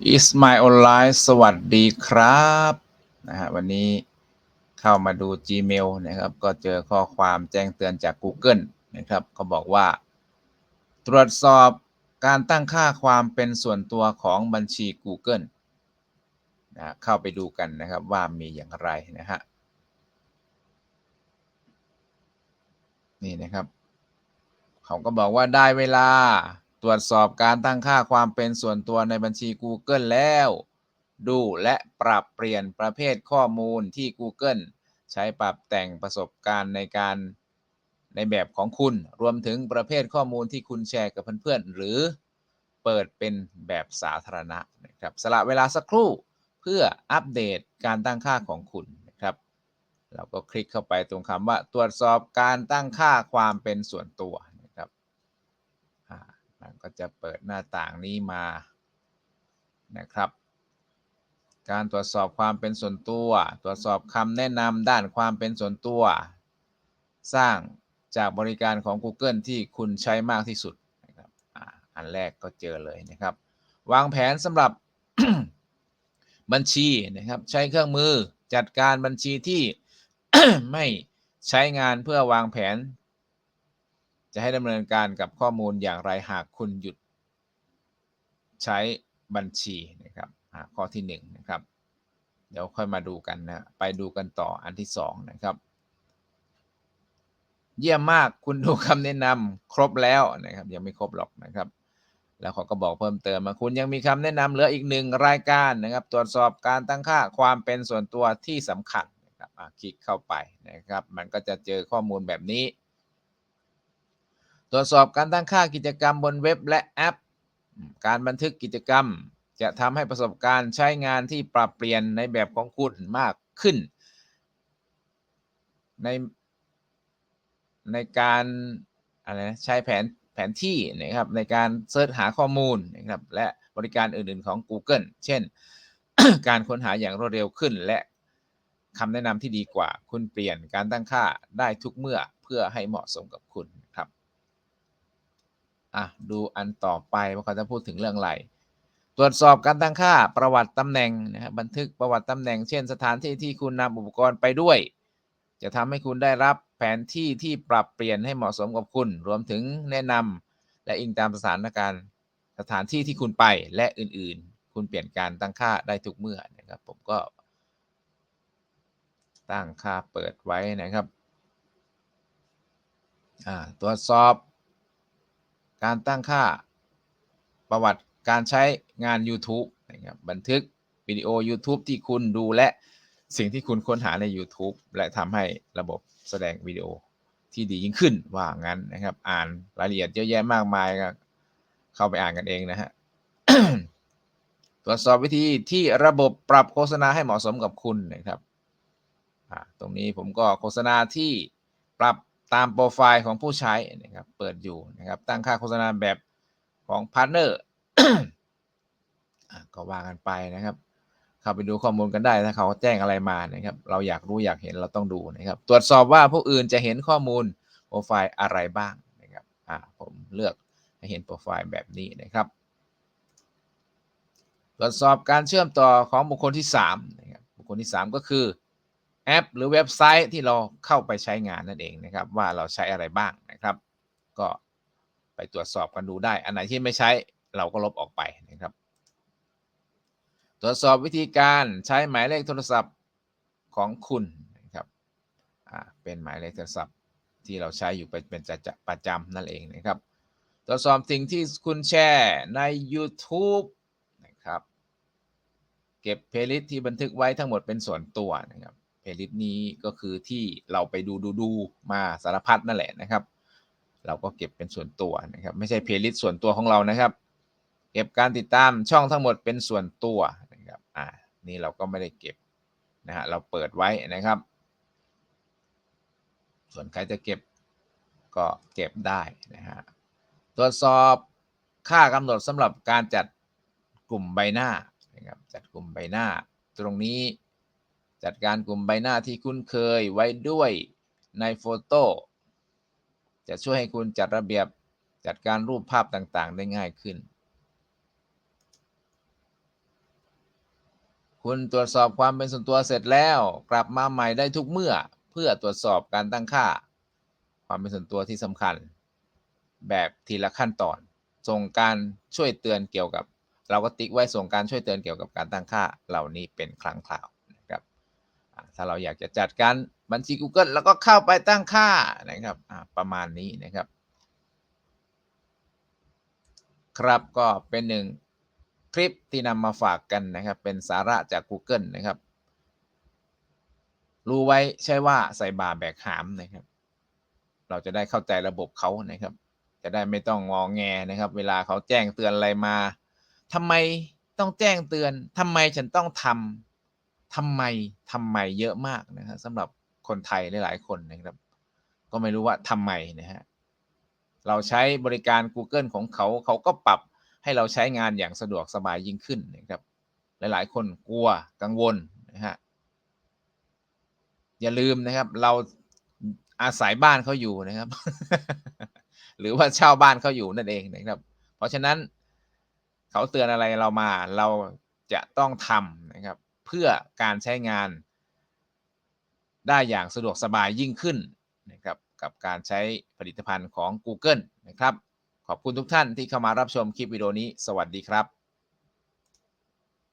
อิสมาออนไลน์สวัสดีครับนะฮะวันนี้เข้ามาดู Gmail นะครับ ก็เจอข้อความแจ้งเตือนจาก Google นะครับเขาบอกว่า ตรวจสอบการตั้งค่าความเป็นส่วนตัวของบัญชี Google นะเข้าไปดูกันนะครับว่ามีอย่างไรนะฮะนี่นะครับ เขาก็บอกว่าได้เวลา ตรวจสอบการตั้งค่าความเป็นส่วนตัวในบัญชี Google แล้ว ดูและปรับเปลี่ยนประเภทข้อมูลที่ Google ใช้ปรับแต่งประสบการณ์ในการในแบบของคุณ รวมถึงประเภทข้อมูลที่คุณแชร์กับเพื่อนๆ หรือเปิดเป็นแบบสาธารณะนะครับสละเวลาสักครู่เพื่ออัปเดตการตั้งค่าของคุณนะครับ เราก็คลิกเข้าไปตรงคำว่าตรวจสอบการตั้งค่าความเป็นส่วนตัว ก็จะเปิดหน้าต่างนี้มานะครับ การตรวจสอบความเป็นส่วนตัว ตรวจสอบคำแนะนำด้านความเป็นส่วนตัว สร้างจากบริการของ Google ที่คุณใช้มากที่สุดนะครับอันแรกก็เจอเลยนะครับ วางแผนสำหรับบัญชีนะครับ ใช้เครื่องมือจัดการบัญชีที่ไม่ใช้งานเพื่อวางแผน จะให้ดำเนินการกับข้อมูลอย่างไรหากคุณหยุดใช้บัญชีนะครับข้อที่1นนะครับเดี๋ยวค่อยมาดูกันนะไปดูกันต่ออันที่2นะครับเยี่ยมมากคุณดูคำแนะนำครบแล้วนะครับ ยังไม่ครบหรอกนะครับ แล้วเขาก็บอกเพิ่มเติมมาคุณยังมีคำแนะนำเหลืออีกหนึ่งรายการนะครับ ตรวจสอบการตั้งค่าความเป็นส่วนตัวที่สำคัญนะครับคลิกเข้าไปนะครับ มันก็จะเจอข้อมูลแบบนี้ ตรวจสอบการตั้งค่ากิจกรรมบนเว็บและแอป การบันทึกกิจกรรม จะทำให้ประสบการณ์ใช้งานที่ปรับเปลี่ยนในแบบของคุณมากขึ้น ในในการอะไรนะใช้แผนแผนที่นะครับในการเสิร์ชหาข้อมูลนะครับและบริการอื่น ๆของ Google เช่น การค้นหาอย่างรวดเร็วขึ้น และคำแนะนำที่ดีกว่า คุณเปลี่ยนการตั้งค่าได้ทุกเมื่อเพื่อให้เหมาะสมกับคุณครับ อะดูอันต่อไปว่าเขาจะพูดถึงเรื่องอะไร ตรวจสอบการตั้งค่าประวัติตำแหน่งนะครับบันทึกประวัติตำแหน่ง เช่นสถานที่ที่คุณนำอุปกรณ์ไปด้วย จะทำให้คุณได้รับแผนที่ที่ปรับเปลี่ยนให้เหมาะสมกับคุณ รวมถึงแนะนำและอิงตามสถานการณ์ สถานที่ที่คุณไปและอื่นๆ คุณเปลี่ยนการตั้งค่าได้ทุกเมื่อนะครับ ผมก็ ตั้งค่าเปิดไว้นะครับตรวจสอบ การตั้งค่าประวัติการใช้งาน YouTube นะครับบันทึกวิดีโอ YouTube ที่คุณดูและสิ่งที่คุณค้นหาใน YouTube และทำให้ระบบแสดงวิดีโอที่ดียิ่งขึ้นว่างั้นนะครับ อ่านรายละเอียดเยอะแยะมากมายก็เข้าไปอ่านกันเองนะฮะตรวจสอบวิธีที่ระบบปรับโฆษณาให้เหมาะสมกับคุณนะครับตรงนี้ผมก็โฆษณาที่ปรับ ตามโปรไฟล์ของผู้ใช้นะครับ เปิดอยู่นะครับ ตั้งค่าโฆษณาแบบของพาร์ทเนอร์ก็ว่ากันไปนะครับ เข้าไปดูข้อมูลกันได้ถ้าเขาแจ้งอะไรมานะครับ เราอยากรู้อยากเห็นเราต้องดูนะครับ ตรวจสอบว่าผู้อื่นจะเห็นข้อมูลโปรไฟล์อะไรบ้างนะครับอ่าผมเลือกให้เห็นโปรไฟล์แบบนี้นะครับ ตรวจสอบการเชื่อมต่อของบุคคลที่3นะครับบุคคลที่ 3 ก็คือ แอป หรือเว็บไซต์ที่เราเข้าไปใช้งานนั่นเองนะครับ ว่าเราใช้อะไรบ้างนะครับ ก็ไปตรวจสอบกันดูได้ อันไหนที่ไม่ใช้เราก็ลบออกไปนะครับ ตรวจสอบวิธีการใช้หมายเลขโทรศัพท์ของคุณนะครับเป็นหมายเลขโทรศัพท์ที่เราใช้อยู่เป็นประจำนั่นเองนะครับ ตรวจสอบสิ่งที่คุณแชร์ใน YouTube นะครับ เก็บเพลย์ลิสต์ที่บันทึกไว้ทั้งหมดเป็นส่วนตัวนะครับ เพลย์ลิสต์นี้ก็คือที่เราไปดูดูดูมาสารพัดนั่นแหละนะครับ เราก็เก็บเป็นส่วนตัวนะครับ ไม่ใช่เพลย์ลิสต์ส่วนตัวของเรานะครับ เก็บการติดตามช่องทั้งหมดเป็นส่วนตัวนะครับอ่านี่เราก็ไม่ได้เก็บนะฮะเราเปิดไว้นะครับ ส่วนใครจะเก็บก็เก็บได้นะฮะตรวจสอบค่ากำหนดสำหรับการจัดกลุ่มใบหน้านะครับจัดกลุ่มใบหน้า ตรงนี้ จัดการกลุ่มใบหน้าที่คุ้นเคยไว้ด้วยในโฟโต้จะช่วยให้คุณจัดระเบียบจัดการรูปภาพต่างๆ ได้ง่ายขึ้น คุณตรวจสอบความเป็นส่วนตัวเสร็จแล้ว กลับมาใหม่ได้ทุกเมื่อ เพื่อตรวจสอบการตั้งค่า ความเป็นส่วนตัวที่สำคัญ แบบทีละขั้นตอน ส่งการช่วยเตือนเกี่ยวกับ เราก็ติ๊กไว้ส่งการช่วยเตือนเกี่ยวกับการตั้งค่าเหล่านี้เป็นครั้งคราว ถ้าเราอยากจะจัดการบัญชี Google แล้วก็เข้าไปตั้งค่านะครับประมาณนี้นะครับ ครับก็เป็นหนึ่งคลิปที่นำมาฝากกันนะครับ เป็นสาระจาก Google นะครับ รู้ไว้ใช่ว่าใส่บาแบกหามนะครับ เราจะได้เข้าใจระบบเขานะครับ จะได้ไม่ต้องงองแงนะครับ เวลาเขาแจ้งเตือนอะไรมาทำไมต้องแจ้งเตือนทำไมฉันต้องทำ ทำไมทำไมเยอะมากนะครับสำหรับคนไทยหลายๆคนนะครับ ก็ไม่รู้ว่าทำไมนะฮะเราใช้บริการ Google ของเขาเขาก็ปรับให้เราใช้งานอย่างสะดวกสบายยิ่งขึ้นนะครับ หลายๆ คนกลัวกังวลนะฮะอย่าลืมนะครับ เราอาศัยบ้านเขาอยู่นะครับ หรือว่าเช่าบ้านเขาอยู่นั่นเองนะครับ เพราะฉะนั้นเขาเตือนอะไรเรามาเราจะต้องทำนะครับ พื่อการใช้งานได้อย่างสะดวกสบายยิ่งขึ้นนะครับกับการใช้ผลิตภัณฑ์ของ Google นะครับ ขอบคุณทุกท่านที่เข้ามารับชมคลิปวิดีโอนี้ สวัสดีครับ